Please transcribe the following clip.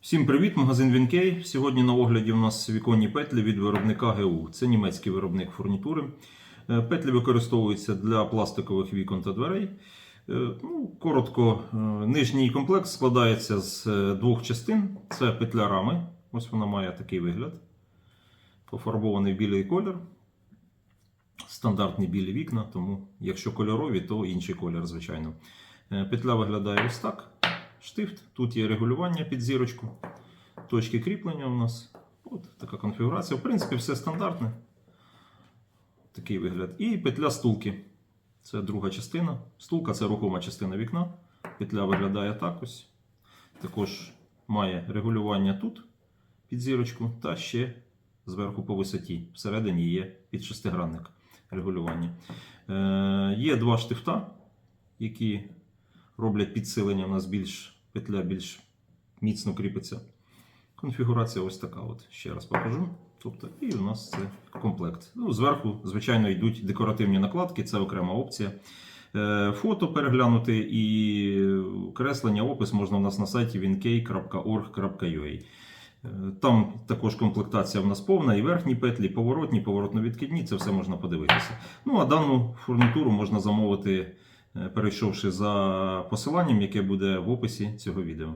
Всім привіт, магазин Вінкей. Сьогодні на огляді у нас віконні петлі від виробника ГУ. Це німецький виробник фурнітури. Е, Петлі використовуються для пластикових вікон та дверей. Е, Ну, коротко, е, нижній комплект складається з двох частин. Це петля рами. Ось вона має такий вигляд. Пофарбований білий колір. Стандартні білі вікна, тому якщо кольорові, то інший колір, звичайно. Петля виглядає ось так. Штифт. Тут є регулювання під зірочку. Точки кріплення у нас. От така конфігурація. В принципі, все стандартне. Такий вигляд. І петля стулки. Це друга частина. Стулка це рухома частина вікна. Петля виглядає так ось. Також має регулювання тут під зірочку, та ще зверху по висоті. Всередині є під шестигранник регулювання. Е, є два штифта, які роблять підсилення. У нас більш петля більш міцно кріпиться. Конфігурація ось така. От. Ще раз покажу. Тобто, і у нас це комплект. Ну, зверху, звичайно, йдуть декоративні накладки, це окрема опція. Е, Фото переглянути і креслення, опис можна у нас на сайті winkey.org.ua. Е, Там також комплектація в нас повна, і верхні петлі, і поворотні, поворотно-відкидні, це все можна подивитися. Ну а дану фурнітуру можна замовити, перейшовши за посиланням, яке буде в описі цього відео.